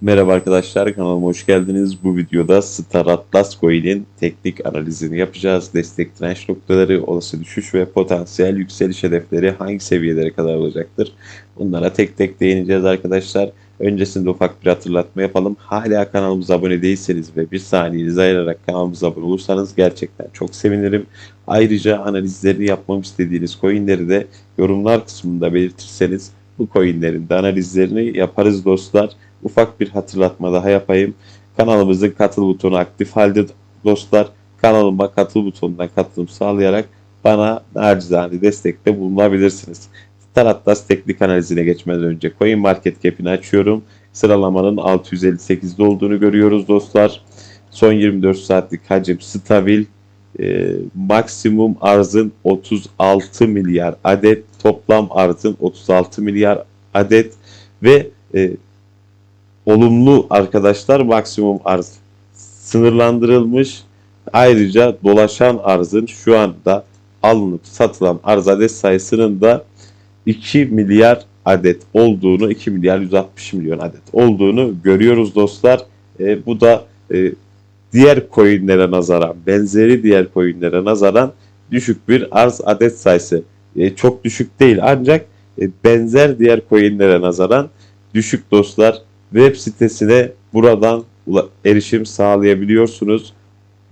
Merhaba arkadaşlar kanalıma hoş geldiniz. Bu videoda Star Atlas Coin'in teknik analizini yapacağız. Destek direnç noktaları, olası düşüş ve potansiyel yükseliş hedefleri hangi seviyelere kadar olacaktır? Bunlara tek tek değineceğiz arkadaşlar. Öncesinde ufak bir hatırlatma yapalım. Hala kanalımıza abone değilseniz ve bir saniyenizi ayırarak kanalımıza abone olursanız gerçekten çok sevinirim. Ayrıca analizlerini yapmamı istediğiniz coinleri de yorumlar kısmında belirtirseniz bu coinlerin de analizlerini yaparız dostlar ufak bir hatırlatma daha yapayım. Kanalımızın katıl butonu aktif halde dostlar. Kanalıma katıl butonundan katılım sağlayarak bana nacizane destekte bulunabilirsiniz. Star Atlas teknik analizine geçmeden önce Coin Market Cap'ini açıyorum. Sıralamanın 658'de olduğunu görüyoruz dostlar. Son 24 saatlik hacim stabil. E, maksimum arzın 36 milyar adet. Toplam arzın 36 milyar adet. Ve e, olumlu arkadaşlar maksimum arz sınırlandırılmış. Ayrıca dolaşan arzın şu anda alınıp satılan arz adet sayısının da 2 milyar adet olduğunu 2 milyar 160 milyon adet olduğunu görüyoruz dostlar. E, bu da e, diğer coinlere nazaran benzeri diğer coinlere nazaran düşük bir arz adet sayısı. E, çok düşük değil ancak e, benzer diğer coinlere nazaran düşük dostlar web sitesine buradan erişim sağlayabiliyorsunuz.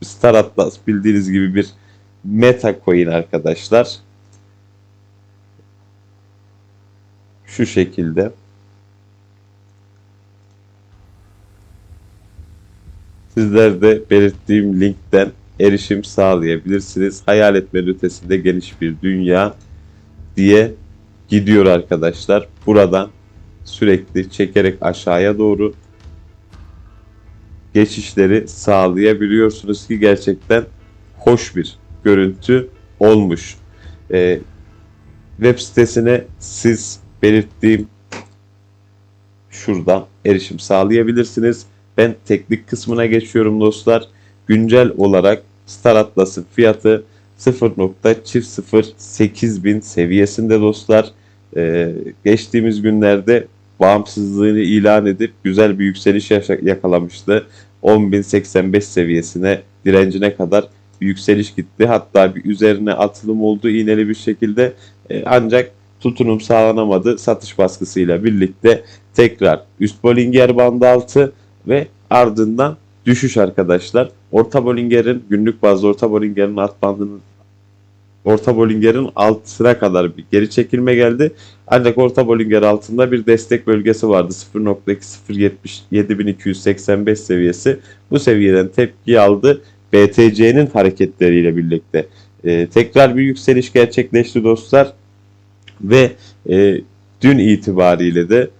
Star Atlas bildiğiniz gibi bir meta coin arkadaşlar. Şu şekilde. Sizler de belirttiğim linkten erişim sağlayabilirsiniz. Hayal etmenin ötesinde geniş bir dünya diye gidiyor arkadaşlar. Buradan sürekli çekerek aşağıya doğru geçişleri sağlayabiliyorsunuz ki gerçekten hoş bir görüntü olmuş. Ee, web sitesine siz belirttiğim şuradan erişim sağlayabilirsiniz. Ben teknik kısmına geçiyorum dostlar. Güncel olarak Star Atlas'ın fiyatı 0.008 bin seviyesinde dostlar. Ee, geçtiğimiz günlerde bağımsızlığını ilan edip güzel bir yükseliş yakalamıştı. 10.085 seviyesine direncine kadar bir yükseliş gitti. Hatta bir üzerine atılım oldu iğneli bir şekilde. E, ancak tutunum sağlanamadı. Satış baskısıyla birlikte tekrar üst Bollinger bandı altı ve ardından düşüş arkadaşlar. Orta Bollinger'in günlük bazda Orta Bollinger'in alt bandının Orta Bollinger'in altına kadar bir geri çekilme geldi. Ancak Orta Bollinger altında bir destek bölgesi vardı. 0.07285 seviyesi. Bu seviyeden tepki aldı. BTC'nin hareketleriyle birlikte. Ee, tekrar bir yükseliş gerçekleşti dostlar. Ve e, dün itibariyle de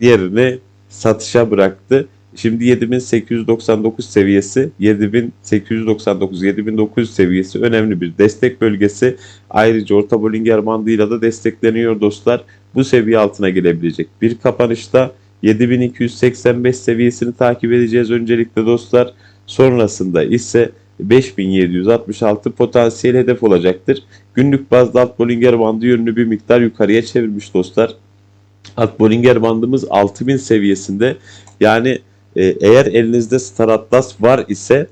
yerini satışa bıraktı. Şimdi 7899 seviyesi, 7899 7900 seviyesi önemli bir destek bölgesi. Ayrıca orta Bollinger bandıyla da destekleniyor dostlar. Bu seviye altına gelebilecek bir kapanışta 7285 seviyesini takip edeceğiz öncelikle dostlar. Sonrasında ise 5766 potansiyel hedef olacaktır. Günlük bazda alt Bollinger bandı yönünü bir miktar yukarıya çevirmiş dostlar. Alt Bollinger bandımız 6000 seviyesinde. Yani e, eğer elinizde Star Atlas var ise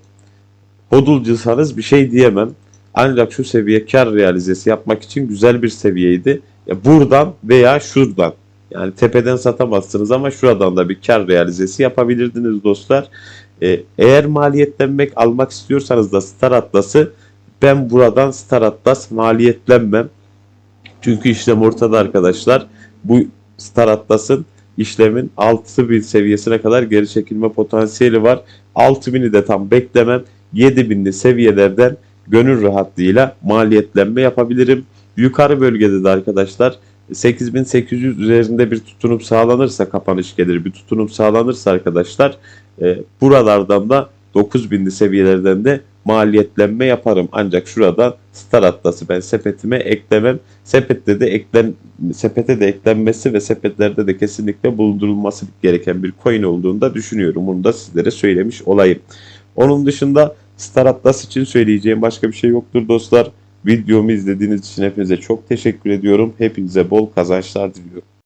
hodulcusanız bir şey diyemem. Ancak şu seviye kar realizesi yapmak için güzel bir seviyeydi. Ya buradan veya şuradan yani tepeden satamazsınız ama şuradan da bir kar realizesi yapabilirdiniz dostlar. Ee, eğer maliyetlenmek almak istiyorsanız da Star Atlas'ı ben buradan Star Atlas maliyetlenmem. Çünkü işlem ortada arkadaşlar. Bu Star Atlas'ın işlemin 6000 seviyesine kadar geri çekilme potansiyeli var. 6000'i de tam beklemem. 7000'li seviyelerden gönül rahatlığıyla maliyetlenme yapabilirim. Yukarı bölgede de arkadaşlar 8800 üzerinde bir tutunum sağlanırsa kapanış gelir bir tutunum sağlanırsa arkadaşlar e, buralardan da 9000'li seviyelerden de maliyetlenme yaparım. Ancak şurada Star Atlas'ı ben sepetime eklemem. Sepette de eklen sepete de eklenmesi ve sepetlerde de kesinlikle bulundurulması gereken bir coin olduğunu da düşünüyorum. Bunu da sizlere söylemiş olayım. Onun dışında Star Atlas için söyleyeceğim başka bir şey yoktur dostlar. Videomu izlediğiniz için hepinize çok teşekkür ediyorum. Hepinize bol kazançlar diliyorum.